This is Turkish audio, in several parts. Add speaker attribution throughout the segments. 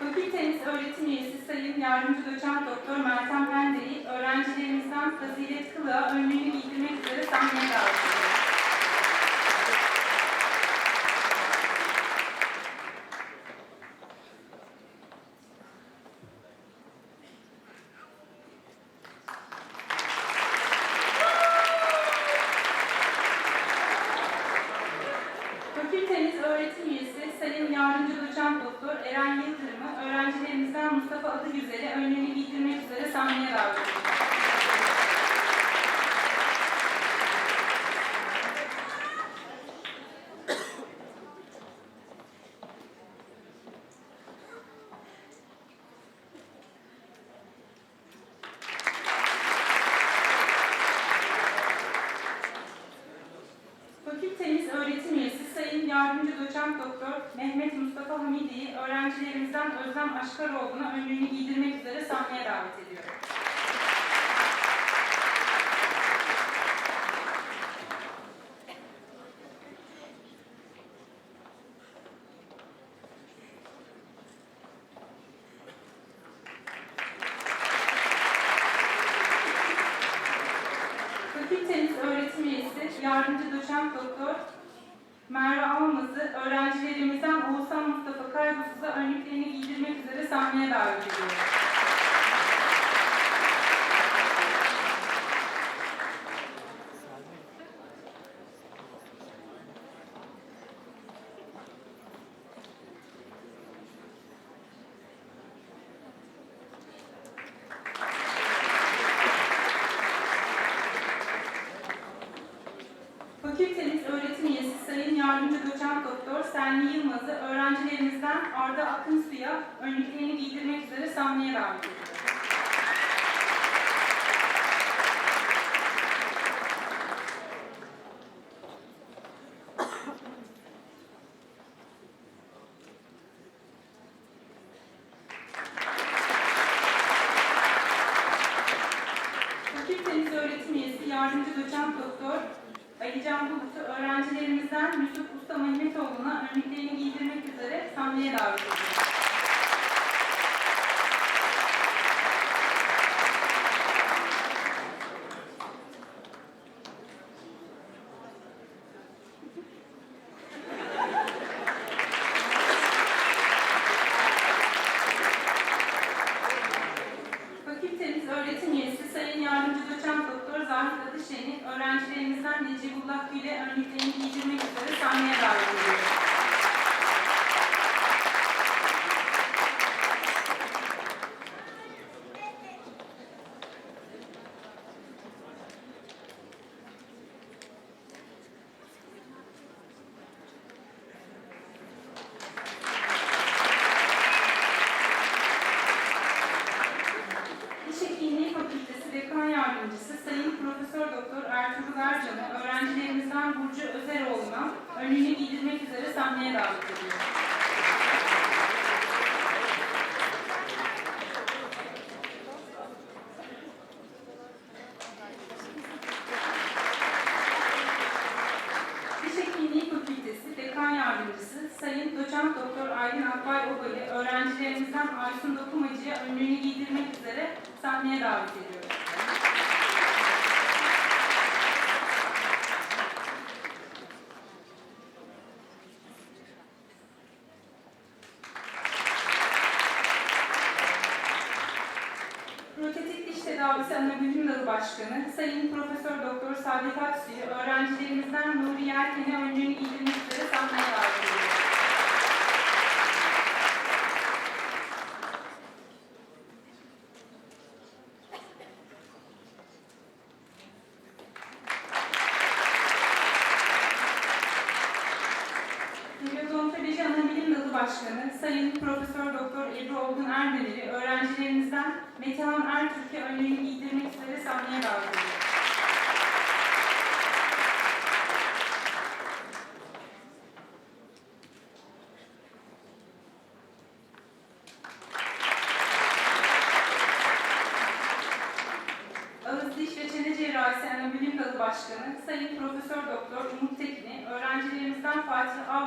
Speaker 1: Fakültemiz öğretim üyesi Sayın Yardımcı Doçent Doktor Meltem Hende'yi öğrencilerimizden fazilet kılığa önlüğünü giydirmek üzere sahneye davet ediyoruz. ಸಾಮಾನ್ಯರಾಗುತ್ತಾರೆ Aylin Akbay Obay'ı öğrencilerimizden Aysun Dokumacı'ya önlüğünü giydirmek üzere sahneye davet ediyoruz. Tedavisi Anabilim Dalı Başkanı Sayın Profesör Doktor Saadet Aksu'yu öğrencilerimizden Nuri Yelken'e öncünü giydirmek üzere sahneye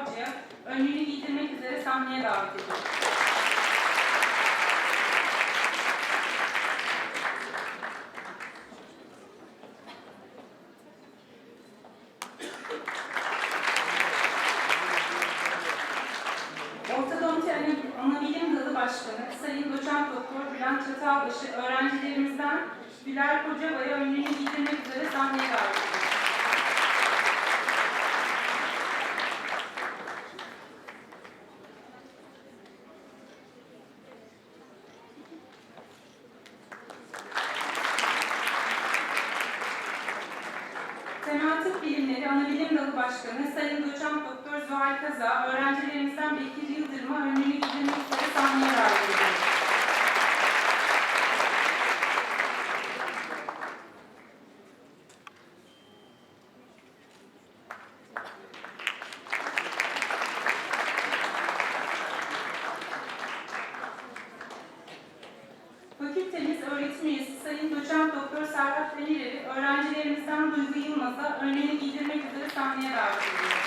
Speaker 1: Avcı'ya önlüğünü giydirmek üzere sahneye davet ediyorum. Ortodonti Ana- Anabilim Dalı Başkanı Sayın Doçent Doktor Bülent Çatalbaşı öğrencilerimizden Bilal Kocabaya önlüğünü giydirmek üzere sahneye davet ediyorum. Temel Tıp Bilimleri Anabilim Dalı Başkanı Sayın Doçent Doktor Zuhal Kaza öğrencilerimizden Bekir Yıldırım'a önlüğünü giydirmek üzere sahneye davet ediyorum. Fakültemiz öğretim üyesi Sayın Doçent Doktor Serhat Demirer'i öğrencilerimizden Duygu Önlüğünü giydirmek üzere sahneye davet ediyorum.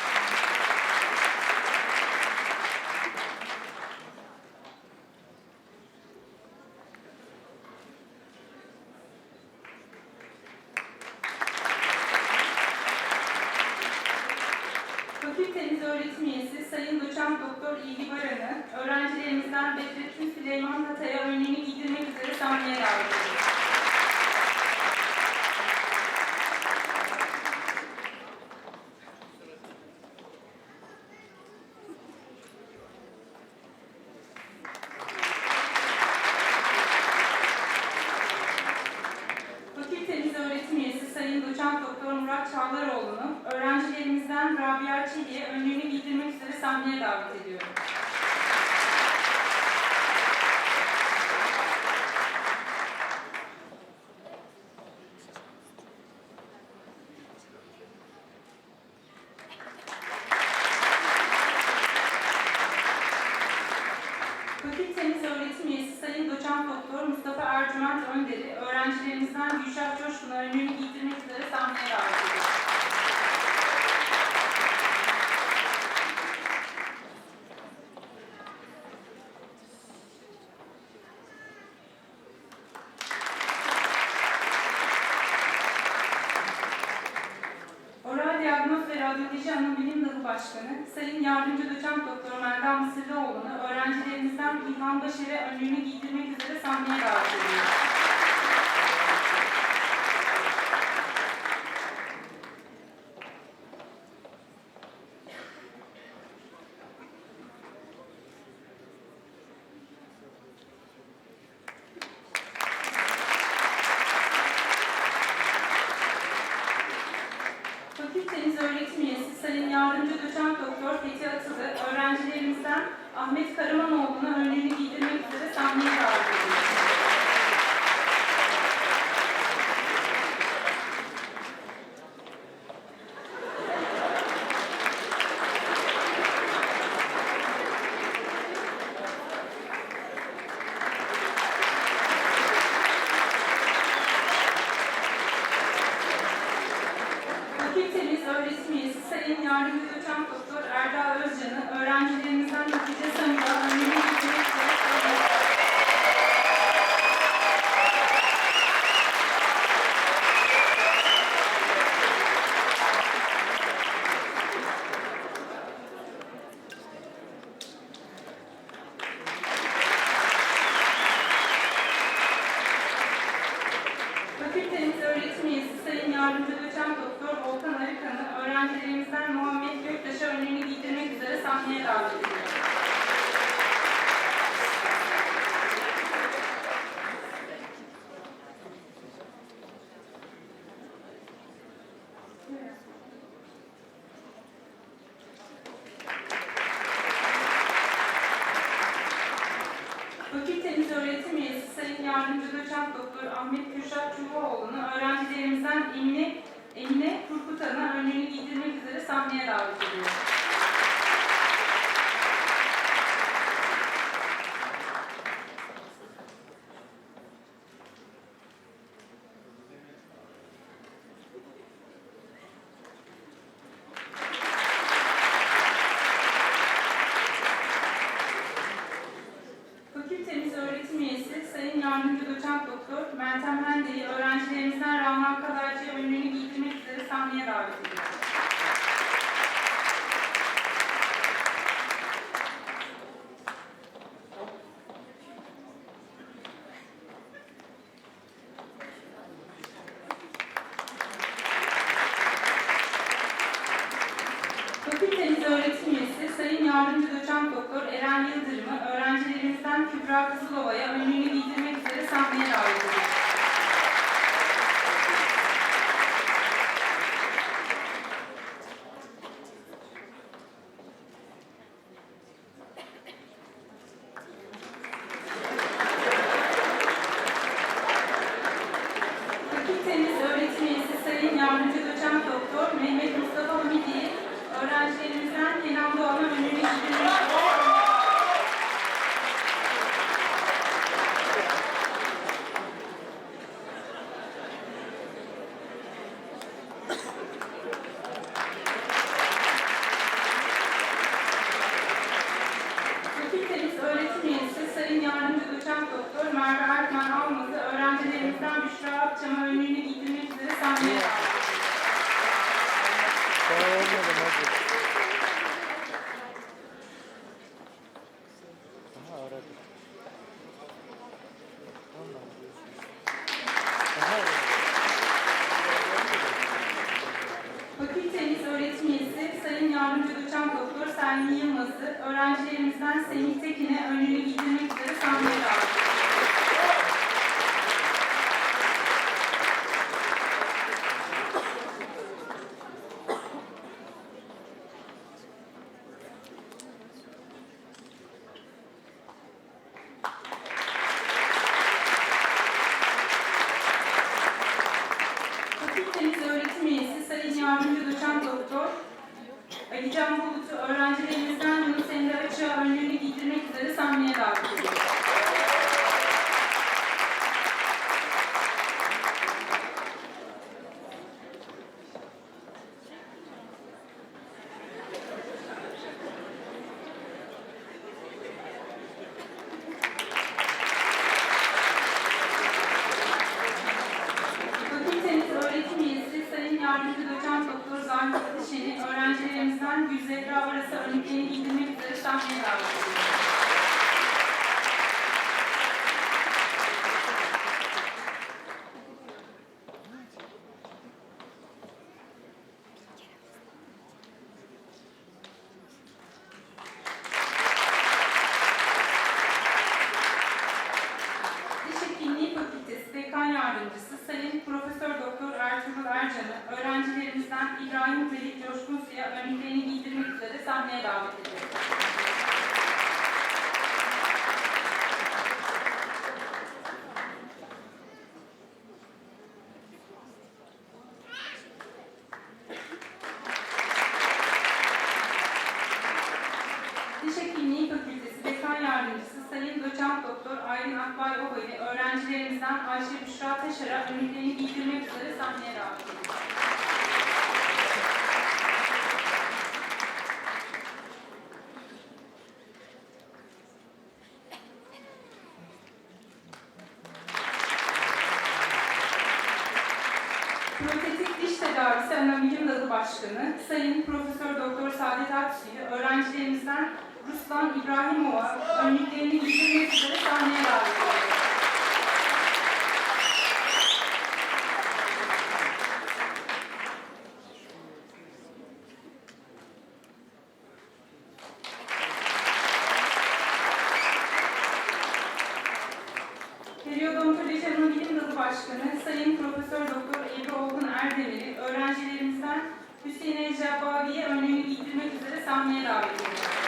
Speaker 1: Fakültemiz öğretim üyesi Sayın Doçent Doktor İlgi Baran'ı öğrencilerimizden Bedrettin Süleyman Hatay'a önlüğünü giydirmek üzere sahneye davet ediyorum. Fakültemiz öğretim üyesi Sayın Doçent Doktor Murat Çağlaroğlu'nu öğrencilerimizden Rabia Çelik'e önlüğünü giydirmek üzere sahneye davet ediyorum. Öğretim üyesi Yardımcı Doçent Doktor Volkan Arıkan'ı öğrencilerimizden Muhammed Göktaş'a önlüğünü giydirmek üzere sahneye davet ediyorum. Emine, Emine Kurkutan'a önlüğünü giydirmek üzere sahneye davet ediyorum. minha nora. Büşra Akçam'a önlerini getirmek üzere sahneye davet Fakültemiz öğretim üyesi Sayın Yardımcı Doçent Doktor Selmi Yılmaz'ı öğrencilerimizden Semih Tekin'e önlüğünü giydirmek üzere sahneye davet ediyoruz. Protetik Diş Tedavisi Ana Bilim Dalı Başkanı Sayın Profesör Doktor Saadet Aksu'yu öğrencilerimizden Ruslan İbrahimova önlüklerini giydirmek üzere sahneye davet ediyoruz. Hüseyin Ecevbavi'ye örneğini giydirmek üzere sahneye davet ediyorum.